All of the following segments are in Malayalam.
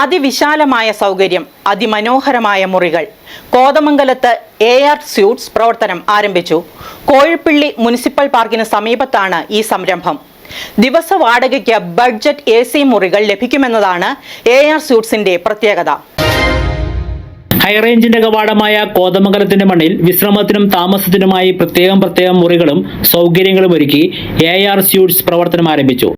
അതിവിശാലമായ സൗകര്യം അതിമനോഹരമായ മുറികൾ. കോതമംഗലത്ത് എ ആർ സ്യൂട്ട്സ് പ്രവർത്തനം ആരംഭിച്ചു. കോഴിപ്പിള്ളി മുനിസിപ്പൽ പാർക്കിന് സമീപത്താണ് ഈ സംരംഭം. ദിവസ വാടകയ്ക്ക് ബഡ്ജറ്റ് എ സി മുറികൾ ലഭിക്കുമെന്നതാണ് എ ആർ സ്യൂട്ട്സിന്റെ പ്രത്യേകത. ഹൈറേഞ്ചിന്റെ കവാടമായ കോതമംഗലത്തിന്റെ മണ്ണിൽ വിശ്രമത്തിനും താമസത്തിനുമായി പ്രത്യേകം പ്രത്യേകം മുറികളും സൗകര്യങ്ങളും ഒരുക്കി എ ആർ സ്യൂട്ട്സ് പ്രവർത്തനം ആരംഭിച്ചു.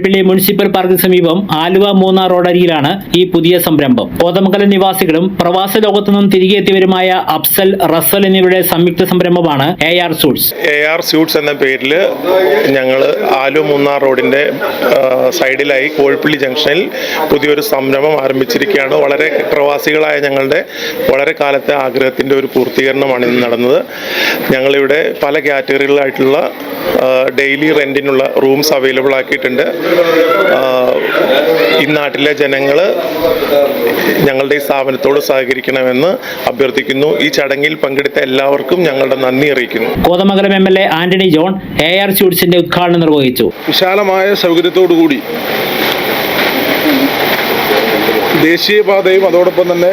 കോഴിപ്പള്ളി മുനിസിപ്പൽ പാർക്കിന് സമീപം ആലുവ മൂന്നാർ റോഡരികിലാണ് ഈ പുതിയ സംരംഭം. കോതമംഗലം നിവാസികളും പ്രവാസ ലോകത്തു നിന്നും തിരികെ എത്തിയവരുമായ അഫ്സൽ റസൽ എന്നിവരുടെ സംയുക്ത സംരംഭമാണ് A R suites A R suites എന്ന പേരിൽ ഞങ്ങൾ ആലുവ മൂന്നാർ റോഡിന്റെ സൈഡിലായി കോഴിപ്പള്ളി ജംഗ്ഷനിൽ പുതിയൊരു സംരംഭം ആരംഭിച്ചിരിക്കുകയാണ്. വളരെ പ്രവാസികളായ ഞങ്ങളുടെ വളരെ കാലത്തെ ആഗ്രഹത്തിന്റെ ഒരു പൂർത്തീകരണമാണ് ഇന്ന് നടന്നത്. ഞങ്ങളിവിടെ പല കാറ്റഗറികളായിട്ടുള്ള ഡെയിലി റെന്റിനുള്ള റൂംസ് അവൈലബിൾ ആക്കിയിട്ടുണ്ട്. ഈ നാട്ടിലെ ജനങ്ങൾ ഞങ്ങളുടെ ഈ സ്ഥാപനത്തോട് സഹകരിക്കണമെന്ന് അഭ്യർത്ഥിക്കുന്നു. ഈ ചടങ്ങിൽ പങ്കെടുത്ത എല്ലാവർക്കും ഞങ്ങളുടെ നന്ദി അറിയിക്കുന്നു. Kothamangalam M L A Antony John A R സ്യൂട്ട്സിന്റെ ഉദ്ഘാടനം നിർവഹിച്ചു. വിശാലമായ സൗകര്യത്തോടു കൂടി ദേശീയപാതയും അതോടൊപ്പം തന്നെ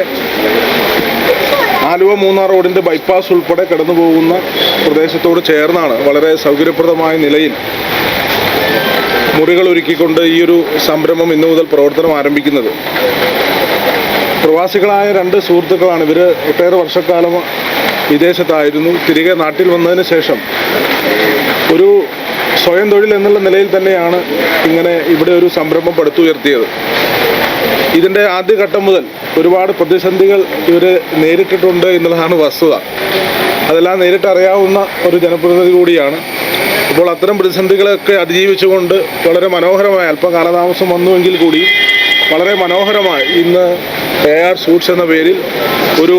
ആലുവ മൂന്നാർ റോഡിന്റെ ബൈപ്പാസ് ഉൾപ്പെടെ കടന്നു പോകുന്ന പ്രദേശത്തോട് ചേർന്നാണ് വളരെ സൗകര്യപ്രദമായ നിലയിൽ മുറികൾ ഒരുക്കിക്കൊണ്ട് ഈ ഒരു സംരംഭം ഇന്നു മുതൽ പ്രവർത്തനം ആരംഭിക്കുന്നത്. പ്രവാസികളായ രണ്ട് സുഹൃത്തുക്കളാണ്. ഇവർ ഒട്ടേറെ വർഷക്കാലം വിദേശത്തായിരുന്നു. തിരികെ നാട്ടിൽ വന്നതിന് ശേഷം ഒരു സ്വയം തൊഴിൽ എന്നുള്ള നിലയിൽ തന്നെയാണ് ഇങ്ങനെ ഇവിടെ ഒരു സംരംഭം പടുത്തുയർത്തിയത്. ഇതിന്റെ ആദ്യഘട്ടം മുതൽ ഒരുപാട് പ്രതിസന്ധികൾ ഇവർ നേരിട്ടിട്ടുണ്ട് എന്നുള്ളതാണ് വസ്തുത. അതെല്ലാം നേരിട്ടറിയാവുന്ന ഒരു ജനപ്രതിനിധി കൂടിയാണ് അപ്പോൾ അത്തരം പ്രതിസന്ധികളൊക്കെ അതിജീവിച്ചുകൊണ്ട് വളരെ മനോഹരമായ അല്പം കാലതാമസം വന്നുവെങ്കിൽ കൂടി വളരെ മനോഹരമായി ഇന്ന് എ ആർ സൂട്ട്സ് എന്ന പേരിൽ ഒരു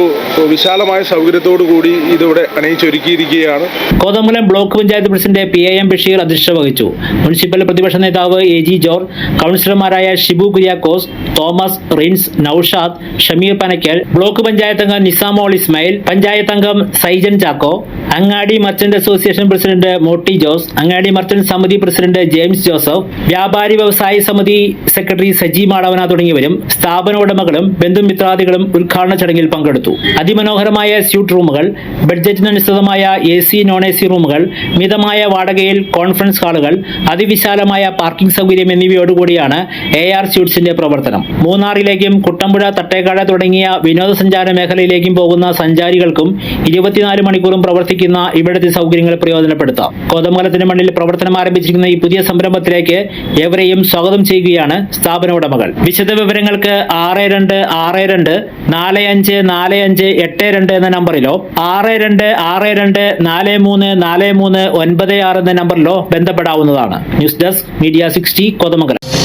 വിശാലമായ സൗകര്യത്തോടു കൂടി ഇതിവിടെ അണിയിച്ചൊരുക്കിയിരിക്കുകയാണ്. Kothamangalam block panchayat president P A M Basheer അധ്യക്ഷത വഹിച്ചു. മുനിസിപ്പൽ പ്രതിപക്ഷ നേതാവ് എ ജി ജോർജ് കൗൺസിലർമാരായ ഷിബു കുര്യാക്കോസ് തോമസ് റിൻസ് നൌഷാദ് ഷമീർ പനക്കൽ ബ്ലോക്ക് പഞ്ചായത്ത് അംഗം നിസാമോൾ ഇസ്മായിൽ പഞ്ചായത്ത് അംഗം Saijan Chacko Angadi merchant association president Motty Jose Angadi merchant സമിതി പ്രസിഡന്റ് ജെയിംസ് ജോസഫ് വ്യാപാരി വ്യവസായി സമിതി സെക്രട്ടറി സജി മാടവന തുടങ്ങിയവരും സ്ഥാപന ഉടമകളും ബന്ധുമിത്രാദികളും ഉദ്ഘാടന ചടങ്ങിൽ പങ്കെടുത്തു. അതിമനോഹരമായ സ്യൂട്ട് റൂമുകൾ ബഡ്ജറ്റിനനുസൃതമായ A C non A C റൂമുകൾ മിതമായ വാടകയിൽ കോൺഫറൻസ് ഹാളുകൾ അതിവിശാലമായ പാർക്കിംഗ് സൗകര്യം എന്നിവയോടുകൂടിയാണ് എ ആർ സ്യൂട്ട്സിന്റെ പ്രവർത്തനം. മൂന്നാറിലേക്കും കുട്ടമ്പുഴ തട്ടേക്കാട് തുടങ്ങിയ വിനോദസഞ്ചാര മേഖലയിലേക്കും പോകുന്ന സഞ്ചാരികൾക്കും ഇരുപത്തിനാല് മണിക്കൂറും പ്രവർത്തിക്കുന്ന ഇവിടുത്തെ സൗകര്യങ്ങൾ പ്രയോജനപ്പെടുത്താം. കോതമംഗലത്തിന്റെ മണ്ണിൽ പ്രവർത്തനം ആരംഭിച്ചിരിക്കുന്ന ഈ പുതിയ സംരംഭത്തിലേക്ക് ഏവരെയും സ്വാഗതം ചെയ്യുകയാണ് സ്ഥാപന ഉടമകൾ. വിശദ വിവരങ്ങൾക്ക് ആറ് രണ്ട് ആറ് രണ്ട് നാല് അഞ്ച് നാല് അഞ്ച് എട്ട് രണ്ട് എന്ന നമ്പറിലോ ആറ് രണ്ട് ആറ് രണ്ട് നാല് മൂന്ന് നാല് മൂന്ന് ഒൻപത് ആറ് എന്ന നമ്പറിലോ ബന്ധപ്പെടാവുന്നതാണ്. News desk media sixty Kothamangalam.